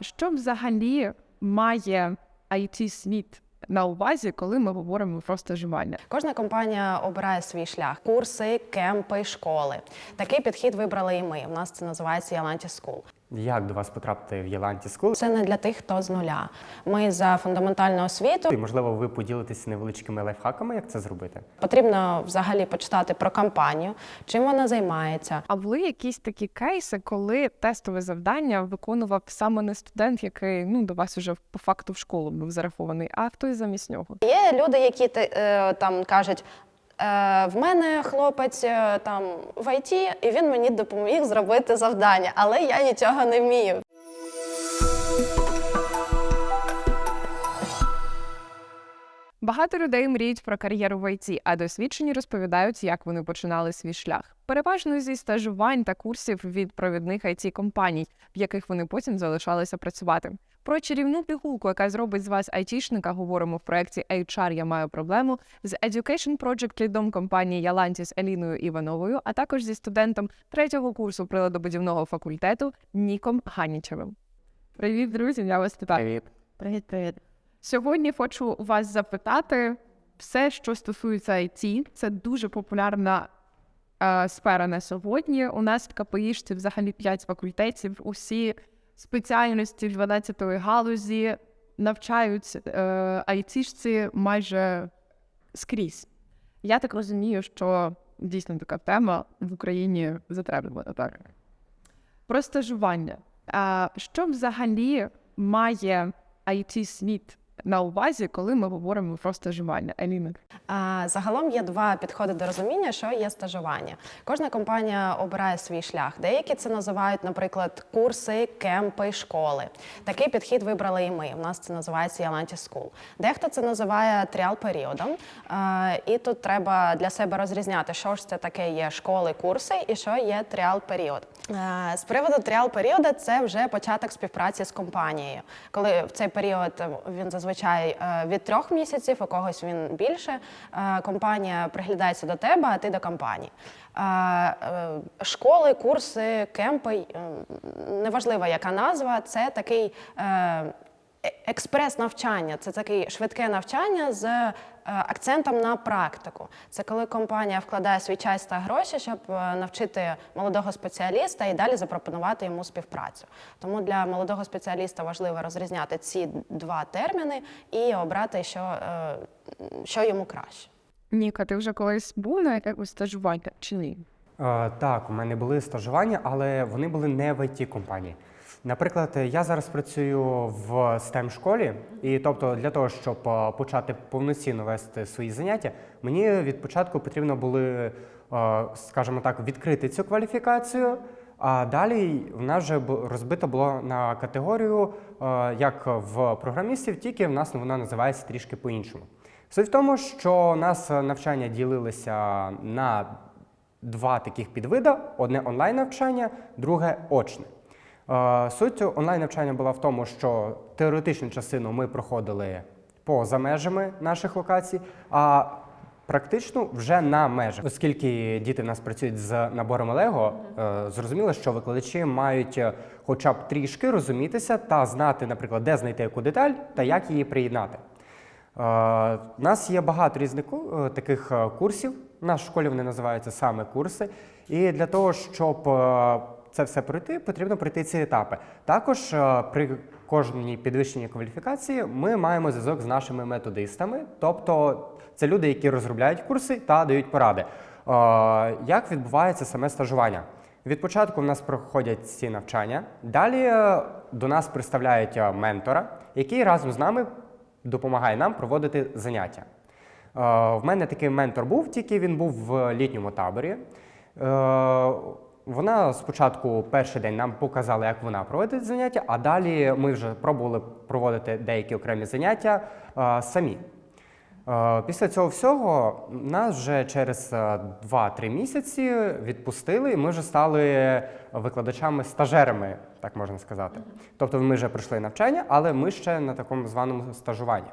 Що взагалі має it світ на увазі, коли ми говоримо про стажування? Кожна компанія обирає свій шлях: курси, кемпи, школи. Такий підхід вибрали і ми. У нас це називається Яланті School. Як до вас потрапити в Єланті School? Це не для тих, хто з нуля. Ми за фундаментальну освіту. І, можливо, ви поділитесь невеличкими лайфхаками, як це зробити? Потрібно взагалі почитати про компанію, чим вона займається. А були якісь такі кейси, коли тестове завдання виконував саме не студент, який ну до вас уже по факту в школу був зарахований, а хтось замість нього? Є люди, які те- е, там кажуть. «Е, В мене хлопець е, там в ІТ, і він мені допоміг зробити завдання, але я нічого не вмію. Багато людей мріють про кар'єру в IT, а досвідчені розповідають, як вони починали свій шлях. Переважно зі стажувань та курсів від провідних it компаній, в яких вони потім залишалися працювати. Про чарівну пігулку, яка зробить з вас айтішника, говоримо в проєкті HR Я маю проблему з Education Project лідом компанії Яланті з Еліною Івановою, а також зі студентом третього курсу приладобудівного факультету Ніком Ганічевим. Привіт, друзі! Я вас вітаю. Привіт. Привіт, привіт. Сьогодні хочу у вас запитати все, що стосується IT. Це дуже популярна е, сфера на сьогодні. У нас в КПІшці взагалі 5 факультетів. Усі спеціальності 12-ї галузі навчають е, айтішці майже скрізь. Я так розумію, що дійсно така тема в Україні затребувана так. Про стажування. А, що взагалі має it світ на увазі, коли ми говоримо про стажування? Аліна. Загалом є два підходи до розуміння, що є стажування. Кожна компанія обирає свій шлях. Деякі це називають, наприклад, курси, кемпи, школи. Такий підхід вибрали і ми. У нас це називається Yalanti School. Дехто це називає тріал періодом. І тут треба для себе розрізняти, що ж це таке є школи, курси і що є тріал період. Е, З приводу тріал періоду це вже початок співпраці з компанією. Коли в цей період е, він зазвичай е, від трьох місяців, у когось він більше. Компанія приглядається до тебе, а ти до компанії. Школи, курси, кемпи, е, неважливо яка назва, це такий. е, е- Експрес-навчання це таке швидке навчання з акцентом на практику. Це коли компанія вкладає свій час та гроші, щоб е, навчити молодого спеціаліста і далі запропонувати йому співпрацю. Тому для молодого спеціаліста важливо розрізняти ці два терміни і обрати, що, е, що йому краще. Ніка, ти вже колись був на якомусь стажуванні чи ні? Е, так, у мене були стажування, але вони були не в it компанії. Наприклад, я зараз працюю в stem школі, і тобто для того, щоб е, почати повноцінно вести свої заняття, мені від початку потрібно були, е, скажімо так, відкрити цю кваліфікацію. А далі в нас вже бу- розбито було на категорію, е, як в програмістів, тільки в нас вона називається трішки по-іншому. Суть в тому, що у нас навчання ділилися на два таких підвида: одне онлайн навчання, друге очне. Е, Суть онлайн навчання була в тому, що теоретичну частину ми проходили поза межами наших локацій, а практично вже на межах. Оскільки діти в нас працюють з наборами Лего, е, зрозуміло, що викладачі мають е, хоча б трішки розумітися та знати, наприклад, де знайти яку деталь та як її приєднати. Е, У нас є багато різних е, таких е, курсів. У нас в школі вони називаються саме курси. І для того, щоб е, це все пройти, потрібно пройти ці етапи. Також е, при кожній підвищенні кваліфікації ми маємо зв'язок з нашими методистами, тобто це люди, які розробляють курси та дають поради. Е, Як відбувається саме стажування? Від початку в нас проходять ці навчання. Далі е, до нас представляють ментора, який разом з нами допомагає нам проводити заняття. В мене такий ментор був, тільки він був в літньому таборі. Е, Вона спочатку перший день нам показала, як вона проводить заняття, а далі ми вже пробували проводити деякі окремі заняття е, самі. Е, Після цього всього нас вже через е, 2-3 місяці відпустили, і ми вже стали викладачами-стажерами, так можна сказати. Тобто ми вже пройшли навчання, але ми ще на такому званому стажуванні.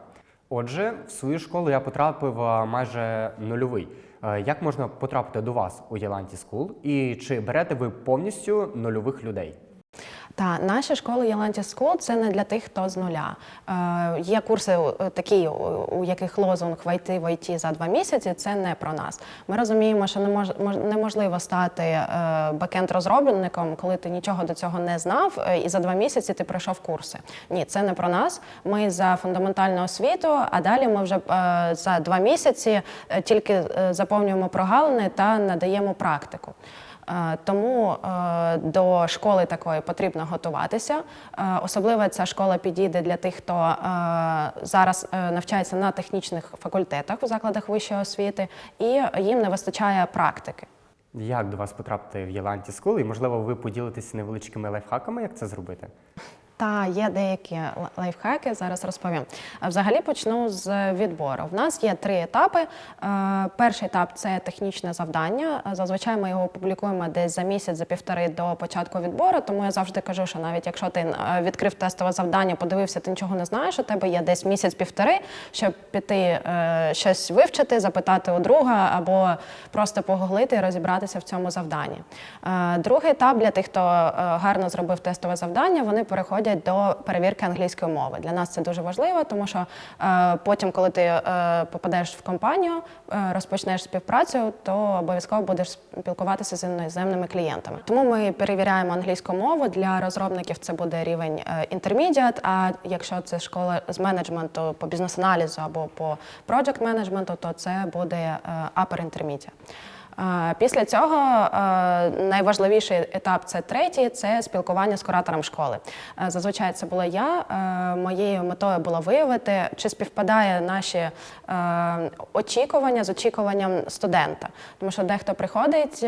Отже, в свою школу я потрапив е, майже нульовий. Е, Як можна потрапити до вас у Єланті Скул І чи берете ви повністю нульових людей? Та наші школи Єлантіс School – це не для тих, хто з нуля. Е, є курси е, такі, у, яких лозунг войти в ІТ за два місяці. Це не про нас. Ми розуміємо, що не мож, мож- неможливо стати е, бекенд-розробником, коли ти нічого до цього не знав, е, і за два місяці ти пройшов курси. Ні, це не про нас. Ми за фундаментальну освіту, а далі ми вже за два місяці тільки заповнюємо прогалини та надаємо практику. Е, Тому е, до школи такої потрібно готуватися. Е, Особливо ця школа підійде для тих, хто зараз навчається на технічних факультетах у закладах вищої освіти, і їм не вистачає практики. Як до вас потрапити в Єланті School? І можливо, ви поділитеся невеличкими лайфхаками, як це зробити? Та є деякі лайфхаки, зараз розповім. Взагалі почну з відбору. В нас є три етапи. Е, Перший етап це технічне завдання. Е, Зазвичай ми його публікуємо десь за місяць, за півтори до початку відбору. Тому я завжди кажу, що навіть якщо ти е, відкрив тестове завдання, подивився, ти нічого не знаєш, у тебе є десь місяць-півтори, щоб піти е, щось вивчити, запитати у друга або просто погуглити і розібратися в цьому завданні. Е, Другий етап для тих, хто е, гарно зробив тестове завдання, вони переходять до перевірки англійської мови. Для нас це дуже важливо, тому що е, потім, коли ти е, попадеш в компанію, е, розпочнеш співпрацю, то обов'язково будеш спілкуватися з іноземними клієнтами. Тому ми перевіряємо англійську мову. Для розробників це буде рівень intermediate, А якщо це школа з менеджменту по бізнес-аналізу або по project менеджменту, то це буде upper intermediate. Після цього найважливіший етап це третій це спілкування з куратором школи. Зазвичай це була я. Моєю метою було виявити, чи співпадає наші очікування з очікуванням студента. Тому що дехто приходить,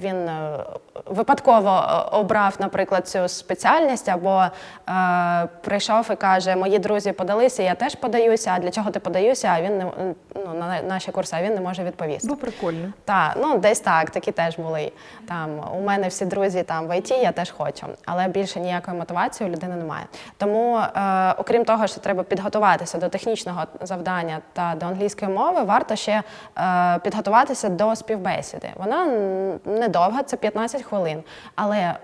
він е, випадково е, обрав, наприклад, цю спеціальність, або прийшов і каже: Мої друзі подалися, я теж подаюся. А для чого ти подаюся? А він не ну, на наші курси, а він не може відповісти. Бо прикольно. Так, ну десь так, такі теж були. Там у мене всі друзі там в ІТ, я теж хочу, але більше ніякої мотивації у людини немає. Тому, е, окрім того, що треба підготуватися до технічного завдання та до англійської мови, варто ще е, підготуватися до співбесіди. Вона недовга, це 15 хвилин, але е,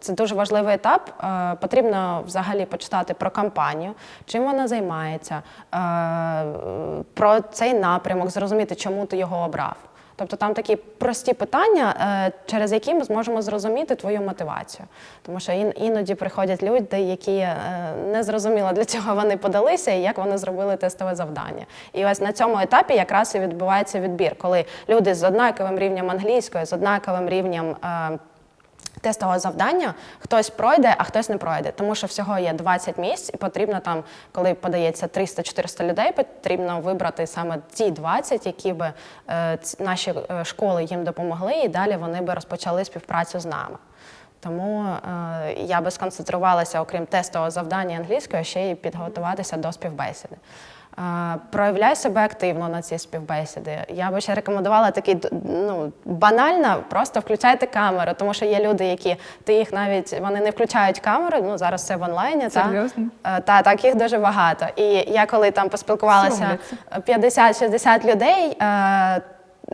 це дуже важливий етап. Е, потрібно взагалі почитати про компанію, чим вона займається, е, про цей напрямок, зрозуміти, чому ти його обрав. Тобто там такі прості питання, е, через які ми зможемо зрозуміти твою мотивацію. Тому що ін- іноді приходять люди, які е, не зрозуміло, для чого вони подалися і як вони зробили тестове завдання. І ось на цьому етапі якраз і відбувається відбір, коли люди з однаковим рівнем англійської, з однаковим рівнем. Тестового завдання хтось пройде, а хтось не пройде, тому що всього є 20 місць, і потрібно там, коли подається 300-400 людей, потрібно вибрати саме ті 20, які би е, наші е, школи їм допомогли, і далі вони би розпочали співпрацю з нами. Тому е, я би сконцентрувалася, окрім тестового завдання англійської, ще й підготуватися до співбесіди. Е, Проявляй себе активно на ці співбесіди. Я би ще рекомендувала такий ну, банально, просто включайте камеру, тому що є люди, які ти їх навіть вони не включають камеру. Ну зараз все в онлайні. Серйозно? Та, Та так їх дуже багато. І я коли там поспілкувалася 50-60 людей.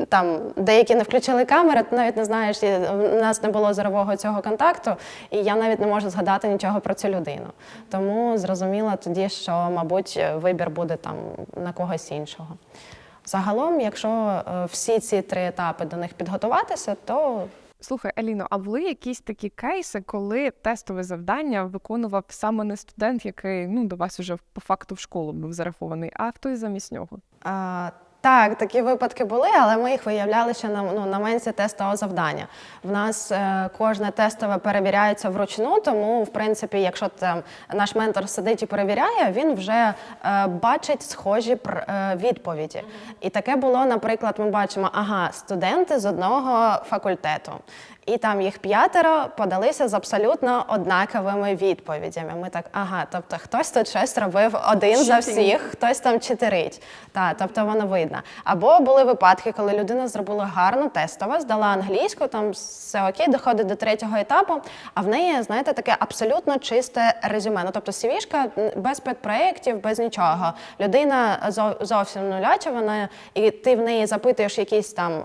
Там деякі не включили камери, ти навіть не знаєш, і в нас не було зорового цього контакту, і я навіть не можу згадати нічого про цю людину. Тому зрозуміла тоді, що, мабуть, вибір буде там на когось іншого. Загалом, якщо е, всі ці три етапи до них підготуватися, то Слухай, Аліно, а були якісь такі кейси, коли тестове завдання виконував саме не студент, який ну до вас уже по факту в школу був зарахований, а хтось замість нього? А, так, такі випадки були, але ми їх виявляли ще на, ну, на менці тестового завдання. В нас е, кожне тестове перевіряється вручну, тому, в принципі, якщо там наш ментор сидить і перевіряє, він вже е, бачить схожі пр- е, відповіді. І таке було, наприклад, ми бачимо, ага, студенти з одного факультету. І там їх п'ятеро подалися з абсолютно однаковими відповідями. Ми так, ага, тобто хтось тут щось робив один за всіх, хтось там читерить. Та, тобто воно видно. Або були випадки, коли людина зробила гарну тестове, здала англійську, там все окей, доходить до третього етапу, а в неї, знаєте, таке абсолютно чисте резюме. Ну, тобто CV-шка без педпроєктів, без нічого. Людина зовсім нуляча, вона, і ти в неї запитуєш якісь там.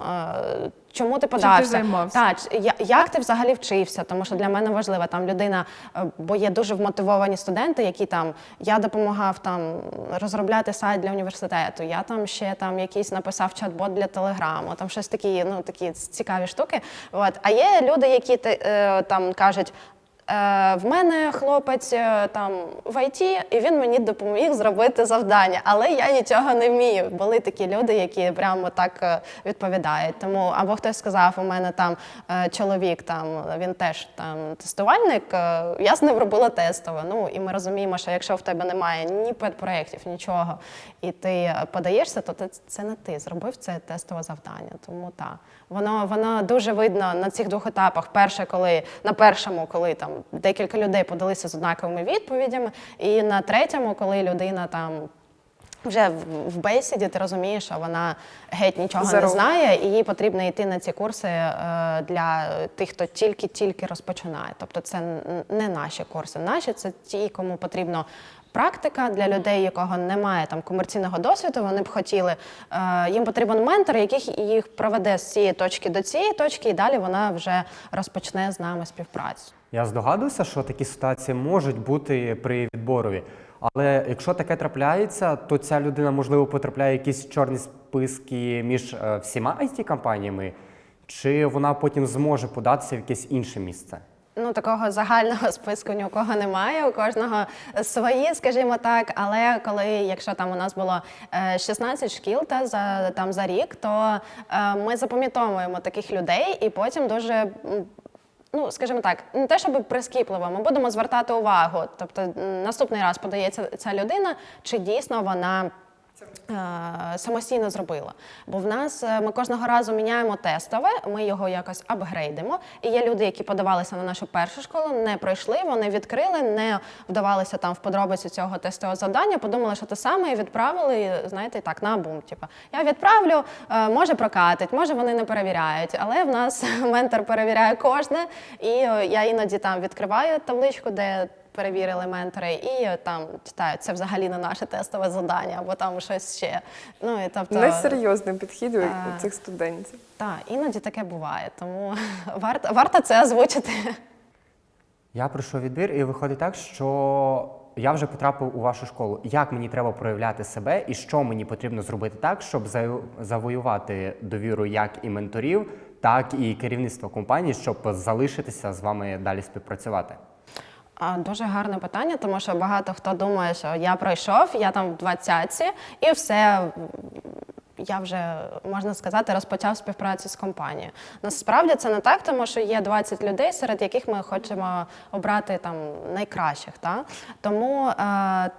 Чому ти подався? займався? Так, я- як ти взагалі вчився? Тому що для мене важливо там людина, е, бо є дуже вмотивовані студенти, які там я допомагав там розробляти сайт для університету. Я там ще там якийсь написав чат-бот для телеграму, там щось такі, ну такі цікаві штуки. От а є люди, які ти, е, там кажуть. Е, в мене хлопець е, там в ІТ, і він мені допоміг зробити завдання, але я нічого не вмію. Були такі люди, які прямо так е, відповідають. Тому або хтось сказав, у мене там чоловік, там він теж там тестувальник. Я з ним робила тестове. Ну і ми розуміємо, що якщо в тебе немає ні педпроєктів, нічого, і ти подаєшся, то ти- це не ти зробив це тестове завдання. Тому так. Воно воно дуже видно на цих двох етапах. Перше, коли на першому, коли там декілька людей подалися з однаковими відповідями, і на третьому, коли людина там. Вже в- бесіді ти розумієш, що вона геть нічого не знає, і їй потрібно йти на ці курси е, для тих, хто тільки-тільки розпочинає. Тобто це не наші курси. Наші це ті, кому потрібно практика для людей, якого немає там комерційного досвіду. Вони б хотіли. Е, їм потрібен ментор, який їх проведе з цієї точки до цієї точки, і далі вона вже розпочне з нами співпрацю. Я здогадуюся, що такі ситуації можуть бути при відборові. Але якщо таке трапляється, то ця людина, можливо, потрапляє в якісь чорні списки між е, всіма it компаніями чи вона потім зможе податися в якесь інше місце? Ну, такого загального списку ні у кого немає, у кожного свої, скажімо так. Але коли, якщо там у нас було е, 16 шкіл та за там за рік, то е, ми запам'ятовуємо таких людей і потім дуже. Ну, скажімо так, не те, щоб прискіпливо, ми будемо звертати увагу. Тобто, наступний раз подається ця людина, чи дійсно вона самостійно зробила. Бо в нас е, ми кожного разу міняємо тестове, ми його якось апгрейдимо. І є люди, які подавалися на нашу першу школу, не пройшли, вони відкрили, не вдавалися там в подробиці цього тестового завдання, подумали, що те саме, і відправили, знаєте, так, на бум. Типу, я відправлю, е, може прокатить, може вони не перевіряють. Але в нас ментор перевіряє кожне, і е, я іноді там відкриваю табличку, де перевірили ментори, і е, там читаю, це взагалі не наше тестове завдання, або там щось ще. Ну і тобто Несерйозний підхід у А. цих студентів. так, іноді таке буває, тому варто варто це озвучити. Я пройшов відбір, і виходить так, що я вже потрапив у вашу школу. Як мені треба проявляти себе, і що мені потрібно зробити так, щоб завоювати довіру як і менторів, так і керівництва компанії, щоб залишитися з вами далі співпрацювати? Дуже гарне питання, тому що багато хто думає, що я пройшов, я там в 20-ці, і все. Я вже можна сказати розпочав співпрацю з компанією. Насправді це не так, тому що є 20 людей, серед яких ми хочемо обрати там найкращих. Та? Тому е,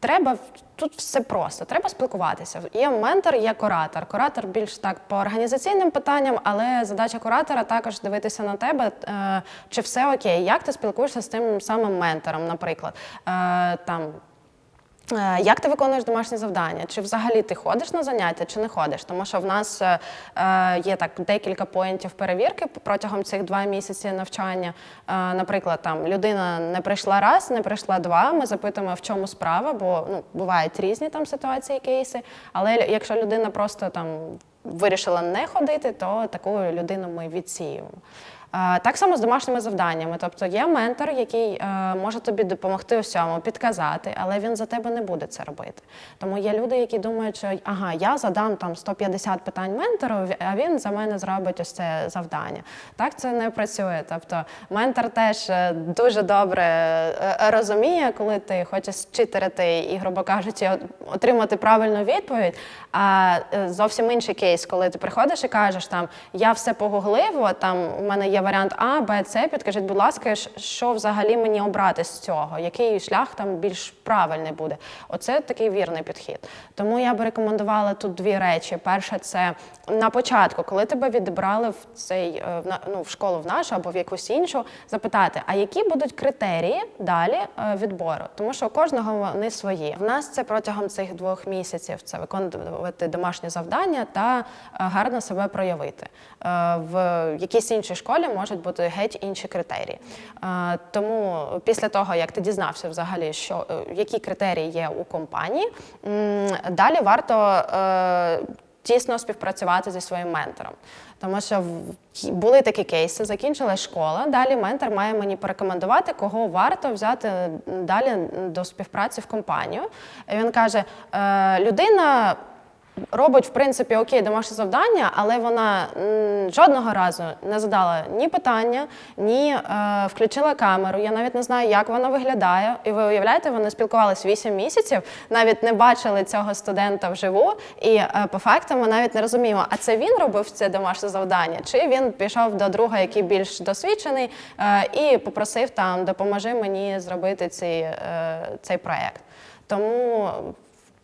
треба тут все просто. Треба спілкуватися. Є ментор, є куратор. Куратор більш так по організаційним питанням, але задача куратора також дивитися на тебе, е, чи все окей, як ти спілкуєшся з тим самим ментором, наприклад. Е, там Як ти виконуєш домашні завдання? Чи взагалі ти ходиш на заняття, чи не ходиш? Тому що в нас е, е, є так декілька поінтів перевірки протягом цих два місяці навчання. Е, наприклад, там людина не прийшла раз, не прийшла два. Ми запитуємо, в чому справа, бо ну бувають різні там ситуації, кейси. Але якщо людина просто там вирішила не ходити, то таку людину ми відсіюємо. Так само з домашніми завданнями. Тобто є ментор, який е, може тобі допомогти у всьому, підказати, але він за тебе не буде це робити. Тому є люди, які думають, що ага, я задам там 150 питань ментору, а він за мене зробить ось це завдання. Так це не працює. Тобто ментор теж е, дуже добре е, розуміє, коли ти хочеш читерити і, грубо кажучи, отримати правильну відповідь. А зовсім інший кейс, коли ти приходиш і кажеш, там я все погуглив, там у мене є варіант А, Б, С. Підкажіть, будь ласка, що взагалі мені обрати з цього? Який шлях там більш правильний буде? Оце такий вірний підхід. Тому я би рекомендувала тут дві речі. Перше, це на початку, коли тебе відібрали в цей е, ну, в школу в нашу або в якусь іншу, запитати, а які будуть критерії далі е, відбору? Тому що у кожного вони свої. В нас це протягом цих двох місяців це виконувати домашні завдання та е, гарно себе проявити. В якійсь іншій школі можуть бути геть інші критерії. Е, Тому після того, як ти дізнався взагалі, що е, які критерії є у компанії, далі варто. е, тісно співпрацювати зі своїм ментором. Тому що були такі кейси, закінчилась школа. Далі ментор має мені порекомендувати, кого варто взяти далі до співпраці в компанію. І він каже: людина. Робить, в принципі, окей, домашнє завдання, але вона жодного разу не задала ні питання, ні е, включила камеру. Я навіть не знаю, як вона виглядає. І ви уявляєте, вони спілкувалися 8 місяців, навіть не бачили цього студента вживу. І е, по факту ми навіть не розуміємо, а це він робив це домашнє завдання, чи він пішов до друга, який більш досвідчений, е, і попросив там допоможи мені зробити цей, е, цей проект. Тому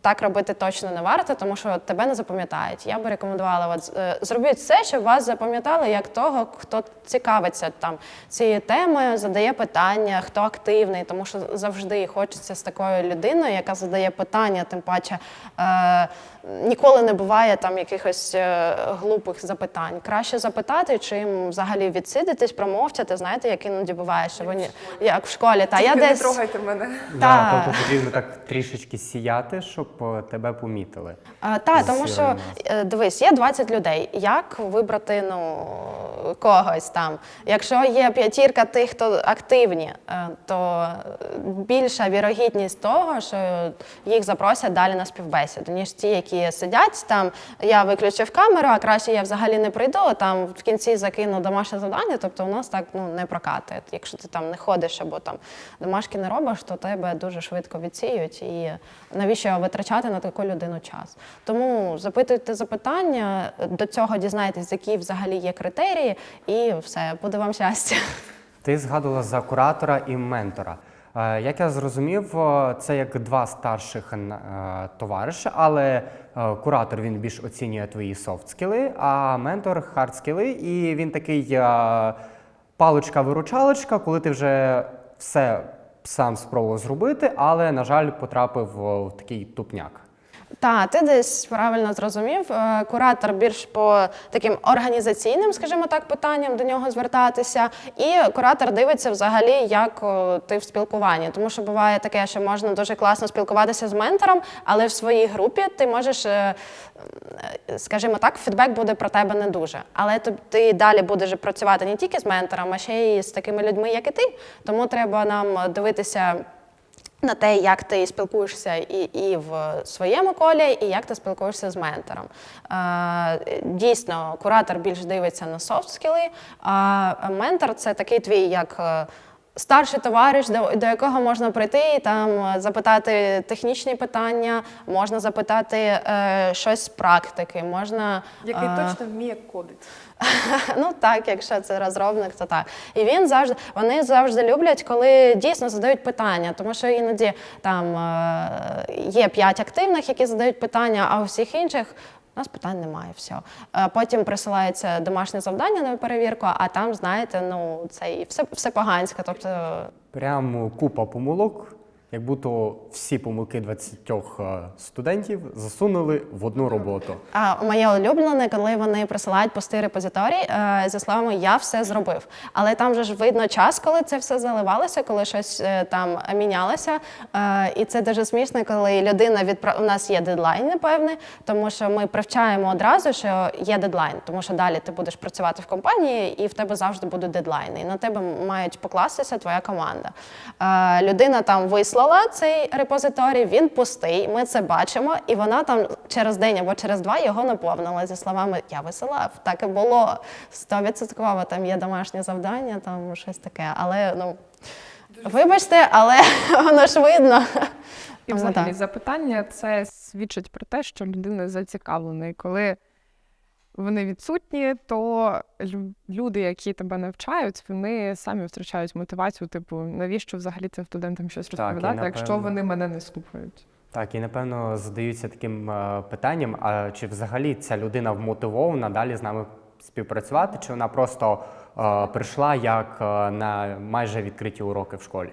так робити точно не варто, тому що тебе не запам'ятають. Я би рекомендувала от, е, зробіть все, щоб вас запам'ятали як того, хто цікавиться там цією темою, задає питання, хто активний, тому що завжди хочеться з такою людиною, яка задає питання, тим паче е, ніколи не буває там якихось е, глупих запитань. Краще запитати, чим взагалі відсидитись, промовчати. Знаєте, як іноді буває, що вони як в школі. Та я не десь трогайте мене. Да, Та. тобто потрібно так трішечки сіяти, щоб е, тебе помітили. Так, тому що е, дивись, є 20 людей. Як вибрати ну, когось там? Якщо є п'ятірка тих, хто активні, то більша вірогідність того, що їх запросять далі на співбесіду, ніж ті, які сидять там. Я виключив камеру, а краще я взагалі не прийду. Там в кінці закину домашнє завдання. Тобто у нас так ну не прокатує. Якщо ти там не ходиш або там домашки не робиш, то тебе дуже швидко відсіють. І навіщо витрачати на таку людину час? Тому запитуйте запитання, до цього дізнайтесь, які взагалі є критерії, і все, буде вам щастя. Ти згадувала за куратора і ментора. Е, Як я зрозумів, е, це як два старших товариша, товариші, але е, куратор він більш оцінює твої софт-скіли, а ментор хард-скіли, і він такий е, паличка-виручалочка, коли ти вже все сам спробував зробити, але, на жаль, потрапив в такий тупняк. Так, ти десь правильно зрозумів. Е, Куратор більш по таким організаційним, скажімо так, питанням до нього звертатися. І куратор дивиться взагалі, як ти в спілкуванні. Тому що буває таке, що можна дуже класно спілкуватися з ментором, але в своїй групі ти можеш, е, е, скажімо так, фідбек буде про тебе не дуже. Але ти, ти далі будеш працювати не тільки з ментором, а ще й з такими людьми, як і ти. Тому треба нам дивитися на те, як ти спілкуєшся і, і в своєму колі, і як ти спілкуєшся з ментором. Е, дійсно, куратор більш дивиться на софт скіли, а ментор це такий твій як. Старший товариш, до, до якого можна прийти і там е, запитати технічні питання, можна запитати е, щось з практики, можна Який е, точно вміє кодити. Ну так, якщо це розробник, то так. І він завжди вони завжди люблять, коли дійсно задають питання, тому що іноді там е, є п'ять активних, які задають питання, а у всіх інших. У нас питань немає, все. Е, Потім присилається домашнє завдання на перевірку, а там, знаєте, ну це і все, все поганське. Тобто прямо купа помилок, як будто всі помилки 20 е, студентів засунули в одну роботу. А моє улюблене, коли вони присилають пустий репозиторій е, зі словами Я все зробив. Але там же ж видно час, коли це все заливалося, коли щось е, там мінялося. І це дуже смішно, коли людина відправ... У нас є дедлайн, напевне, тому що ми привчаємо одразу, що є дедлайн, тому що далі ти будеш працювати в компанії, і в тебе завжди будуть дедлайни. І на тебе мають покластися твоя команда. Людина там вислала цей репозиторій, він пустий. Ми це бачимо, і вона там через день або через два його наповнила зі словами Я висилав. Так і було стовідсотково. Там є домашнє завдання, там щось таке. Але ну вибачте, але воно ж видно. І взагалі запитання це свідчить про те, що людина зацікавлена. І коли вони відсутні, то люди, які тебе навчають, вони самі втрачають мотивацію, типу, навіщо взагалі цим студентам щось Так, розповідати, якщо вони мене не слухають. Так, і напевно задаються таким е, питанням: а чи взагалі ця людина вмотивована далі з нами співпрацювати, чи вона просто е, прийшла як е, на майже відкриті уроки в школі?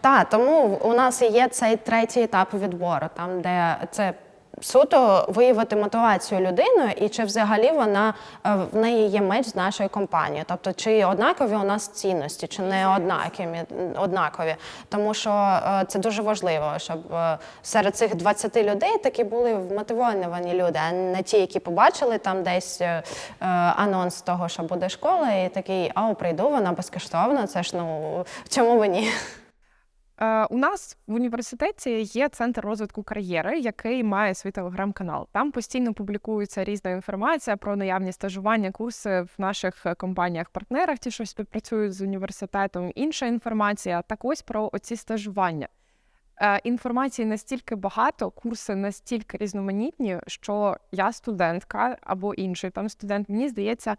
Так, тому у нас і є цей третій етап відбору, там де це суто виявити мотивацію людини, і чи взагалі вона е, в неї є меч з нашою компанією. Тобто, чи однакові у нас цінності, чи не однакові, однакові. Тому що е, це дуже важливо, щоб е, серед цих 20 людей такі були вмотивовані люди, а не ті, які побачили там десь анонс того, що буде школа, і такий, ау, прийду, вона безкоштовна. Це ж ну чому ви ні? Е, у нас в університеті є центр розвитку кар'єри, який має свій телеграм-канал. Там постійно публікується різна інформація про наявні стажування, курси в наших е, компаніях-партнерах, ті, що співпрацюють з університетом. Інша інформація так ось про оці стажування. Е, Інформації настільки багато, курси настільки різноманітні, що я студентка або інший там студент, мені здається,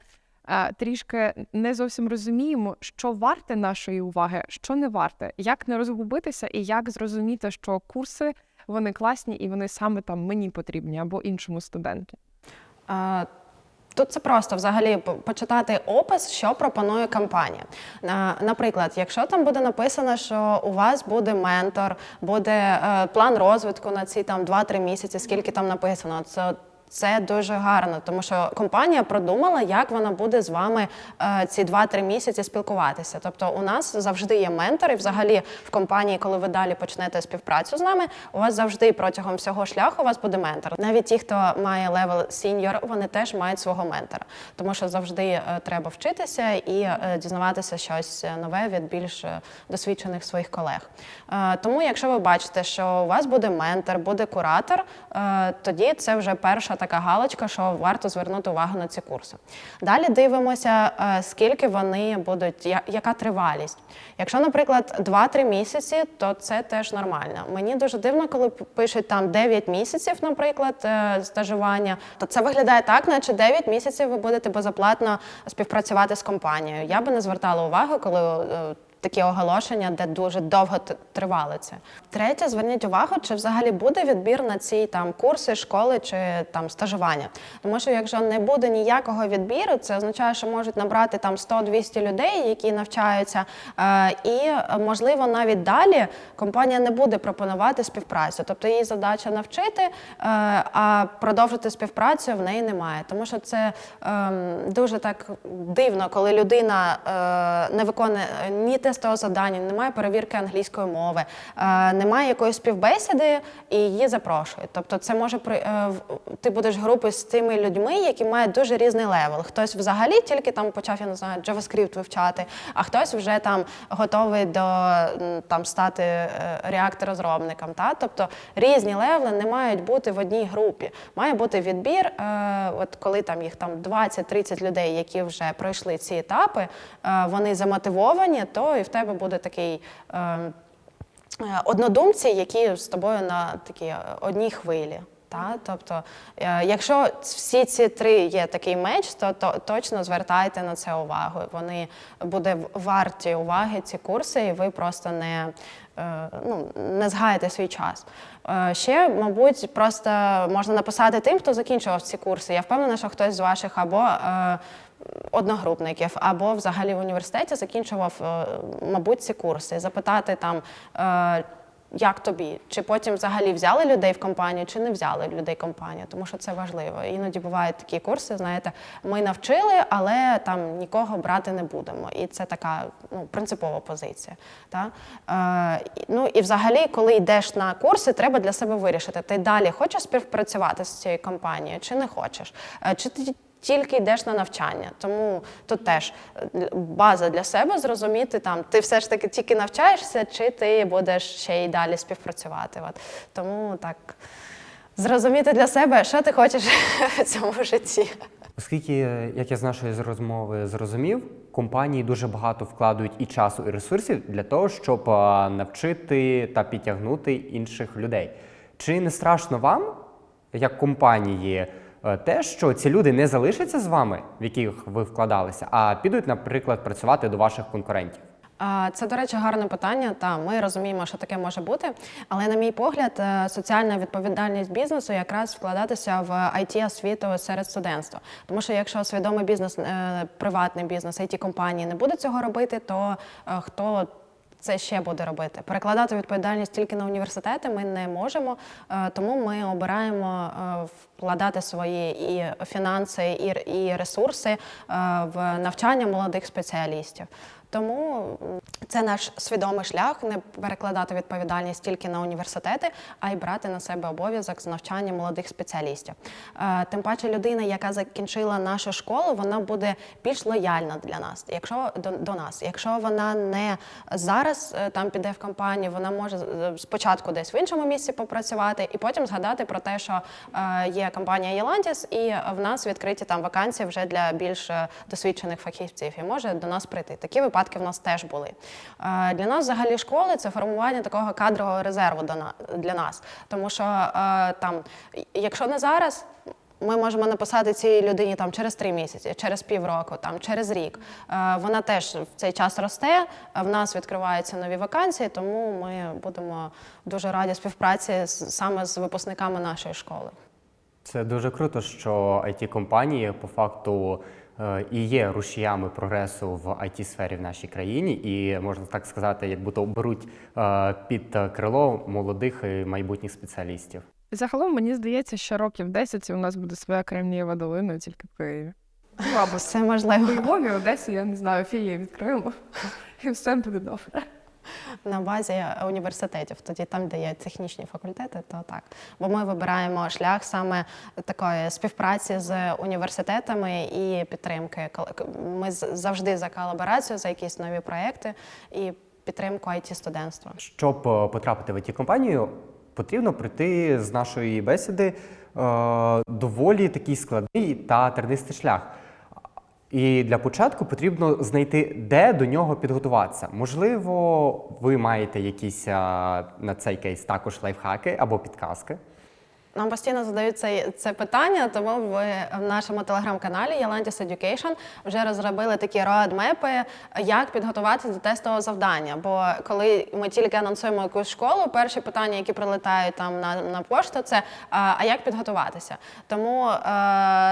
трішки не зовсім розуміємо, що варте нашої уваги, що не варте, як не розгубитися і як зрозуміти, що курси вони класні і вони саме там мені потрібні або іншому студенту. А, Тут це просто взагалі почитати опис, що пропонує компанія. Наприклад, якщо там буде написано, що у вас буде ментор, буде е, план розвитку на ці там 2-3 місяці, скільки там написано, це. Це дуже гарно, тому що компанія продумала, як вона буде з вами е, ці 2-3 місяці спілкуватися. Тобто, у нас завжди є ментор, і взагалі в компанії, коли ви далі почнете співпрацю з нами, у вас завжди протягом всього шляху у вас буде ментор. Навіть ті, хто має левел сіньор, вони теж мають свого ментора, тому що завжди е, треба вчитися і е, дізнаватися щось нове від більш е, досвідчених своїх колег. Е, Тому, якщо ви бачите, що у вас буде ментор, буде куратор, е, тоді це вже перша така галочка, що варто звернути увагу на ці курси. Далі дивимося, е, скільки вони будуть, яка тривалість. Якщо, наприклад, 2-3 місяці, то це теж нормально. Мені дуже дивно, коли пишуть там 9 місяців, наприклад, е, стажування, то це виглядає так, наче 9 місяців ви будете безоплатно співпрацювати з компанією. Я би не звертала увагу, коли. Такі оголошення, де дуже довго тривали це. Третє, зверніть увагу, чи взагалі буде відбір на ці там курси, школи чи там стажування. Тому що якщо не буде ніякого відбіру, це означає, що можуть набрати там 100-200 людей, які навчаються, е, і можливо навіть далі компанія не буде пропонувати співпрацю. Тобто її задача навчити, е, а продовжити співпрацю в неї немає. Тому що це ем, дуже так дивно, коли людина е, не виконує ні тестового завдання, немає перевірки англійської мови, е, немає якоїсь співбесіди і її запрошують. Тобто, це може е, ти будеш групи з тими людьми, які мають дуже різний левел. Хтось взагалі тільки там почав, я не знаю, JavaScript вивчати, а хтось вже там готовий до там стати е, React-розробником. Та? Тобто різні левели не мають бути в одній групі. Має бути відбір, от коли там їх там 20-30 людей, які вже пройшли ці етапи, вони замотивовані, то і в тебе буде такий. е, е, Однодумці, які з тобою на такій е, одній хвилі. Та? Тобто, е, якщо всі ці три є такий меч, то, то точно звертайте на це увагу. Вони буде варті уваги ці курси, і ви просто не, е, ну, не згаєте свій час. Ще, мабуть, просто можна написати тим, хто закінчував ці курси. Я впевнена, що хтось з ваших або одногрупників, або взагалі в університеті закінчував, е, мабуть, ці курси. Запитати там. е, як тобі? Чи потім взагалі взяли людей в компанію, чи не взяли людей в компанію? Тому що це важливо. Іноді бувають такі курси, знаєте, ми навчили, але там нікого брати не будемо. І це така ну, принципова позиція. Та? Е, ну і взагалі, коли йдеш на курси, треба для себе вирішити, ти далі хочеш співпрацювати з цією компанією, чи не хочеш? Е, чи ти тільки йдеш на навчання. Тому тут теж е, база для себе зрозуміти, там ти все ж таки тільки навчаєшся, чи ти будеш ще й далі співпрацювати. От. Тому так зрозуміти для себе, що ти хочеш в цьому житті. Оскільки, як я з нашої розмови зрозумів, компанії дуже багато вкладають і часу, і ресурсів для того, щоб навчити та підтягнути інших людей. Чи не страшно вам, як компанії, е, те, що ці люди не залишаться з вами, в яких ви вкладалися, а підуть, наприклад, працювати до ваших конкурентів? Це, до речі, гарне питання. Та ми розуміємо, що таке може бути. Але, на мій погляд, е, соціальна відповідальність бізнесу якраз вкладатися в it освіту серед студентства. Тому що якщо свідомий бізнес, е, приватний бізнес, it компанії не буде цього робити, то е, хто це ще буде робити? Перекладати відповідальність тільки на університети ми не можемо, е, тому ми обираємо е, вкладати свої і фінанси, і, ресурси е, в навчання молодих спеціалістів. Тому це наш свідомий шлях не перекладати відповідальність тільки на університети, а й брати на себе обов'язок з навчання молодих спеціалістів. Е, Тим паче, людина, яка закінчила нашу школу, вона буде більш лояльна для нас, якщо до, до нас. Якщо вона не зараз е, там піде в компанію, вона може е, спочатку десь в іншому місці попрацювати, і потім згадати про те, що є компанія Єлантіс, і в нас відкриті там вакансії вже для більш досвідчених фахівців, і може до нас прийти. Такі випадки в нас теж були. Е, Для нас взагалі школи це формування такого кадрового резерву для нас. Тому що е, там, якщо не зараз. Ми можемо написати цій людині там через три місяці, через півроку, там через рік. Е, Вона теж в цей час росте. В нас відкриваються нові вакансії, тому ми будемо дуже раді співпраці саме з випускниками нашої школи. Це дуже круто, що it компанії по факту і є рушіями прогресу в it сфері в нашій країні, і можна так сказати, як будто беруть е, під крило молодих і майбутніх спеціалістів. Загалом мені здається, що років 10 і у нас буде своя Кремнієва долина тільки в Києві. Або Все можливо. У Львові, Одесі, я не знаю, фії відкриємо, і все буде добре. На базі університетів, тоді там, де є технічні факультети, то так. Бо ми вибираємо шлях саме такої співпраці з університетами і підтримки. Ми завжди за колаборацію, за якісь нові проекти і підтримку it студентства Щоб е, потрапити в it компанію, потрібно пройти з нашої бесіди е, доволі такий складний та тернистий шлях. І для початку потрібно знайти, де до нього підготуватися. Можливо, ви маєте якісь на цей кейс також лайфхаки або підказки. Нам постійно задають це, це питання, тому в, в нашому телеграм-каналі Yalantis Education вже розробили такі роадмепи, як підготуватися до тестового завдання. Бо коли ми тільки анонсуємо якусь школу, перші питання, які прилетають там на, на пошту, це а, як підготуватися. Тому е,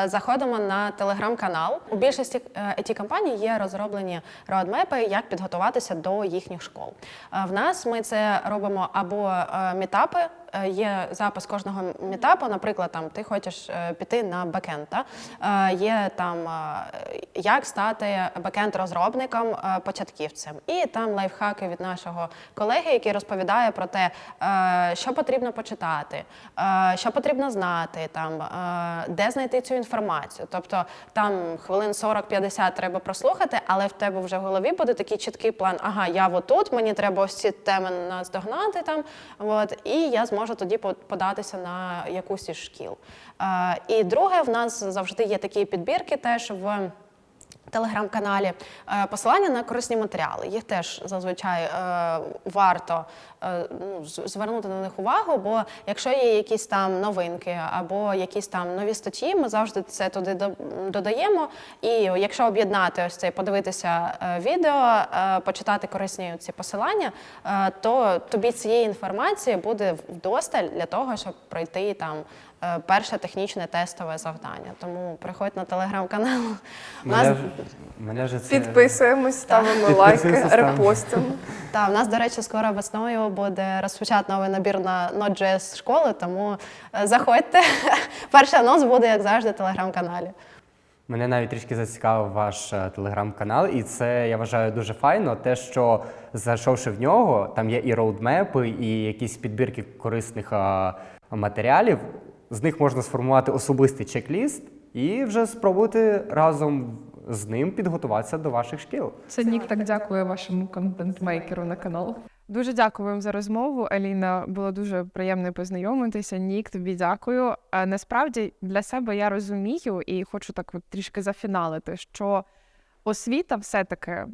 заходимо на телеграм-канал. У більшості it компаній є розроблені роадмепи, як підготуватися до їхніх школ. Е, в нас ми це робимо або е, мітапи. Е, Є запис кожного мітапу, наприклад, там ти хочеш е, піти на бекенд. Та? Е, Є там як стати бекенд-розробником початківцем, і там лайфхаки від нашого колеги, який розповідає про те, що потрібно почитати, що потрібно знати, там де знайти цю інформацію. Тобто там хвилин 40-50 треба прослухати, але в тебе вже в голові буде такий чіткий план. Ага, я отут, мені треба ось ці теми наздогнати там. От, і я зможу тоді податися на якусь із шкіл. Е, і друге, в нас завжди є такі підбірки теж в. Телеграм-каналі Е, посилання на корисні матеріали. Їх теж зазвичай е, варто ну, звернути на них увагу, бо якщо є якісь там новинки або якісь там нові статті, ми завжди це туди додаємо. І якщо об'єднати ось це, подивитися е, відео, е, почитати корисні ці посилання, е, то тобі цієї інформації буде вдосталь для того, щоб пройти там. е, Перше технічне тестове завдання. Тому приходь на телеграм-канал. У нас Мене, вже це... Підписуємось, ставимо лайки, репостимо. Так, в нас, до речі, скоро весною буде розпочат новий набір на Node.js школи, тому е, заходьте. Перший анонс буде, як завжди, в телеграм-каналі. Мене навіть трішки зацікавив ваш е, телеграм-канал, і це я вважаю дуже файно. Те, що зайшовши в нього, там є і роудмепи, і якісь підбірки корисних е, матеріалів. З них можна сформувати особистий чек-ліст і вже спробувати разом з ним підготуватися до ваших шкіл. Це Нік так дякує вашому контент-мейкеру на канал. Дуже дякую вам за розмову, Аліна. Було дуже приємно познайомитися. Нік, тобі дякую. Насправді для себе я розумію і хочу так от трішки зафіналити, що освіта все-таки.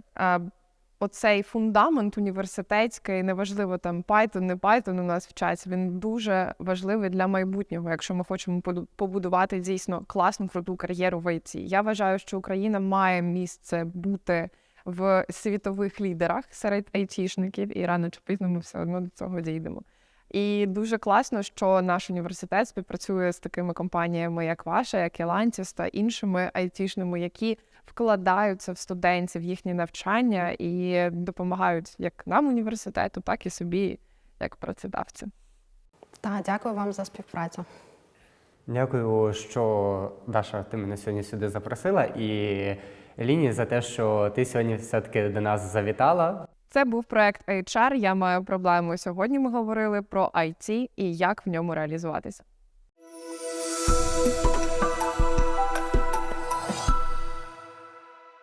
Оцей фундамент університетський, неважливо там Python, не Python у нас вчаться, він дуже важливий для майбутнього, якщо ми хочемо побудувати дійсно класну круту кар'єру в ІТ. Я вважаю, що Україна має місце бути в світових лідерах серед айтішників, і рано чи пізно ми все одно до цього дійдемо. І дуже класно, що наш університет співпрацює з такими компаніями, як ваша, як Elantis та іншими айтішними, які вкладаються в студентів, в їхнє навчання і допомагають як нам університету, так і собі, як працедавцям. Так, дякую вам за співпрацю. Дякую, що Даша, ти мене сьогодні сюди запросила, і Ліні за те, що ти сьогодні все-таки до нас завітала. Це був проект HR. Я маю проблему. Сьогодні ми говорили про IT і як в ньому реалізуватися.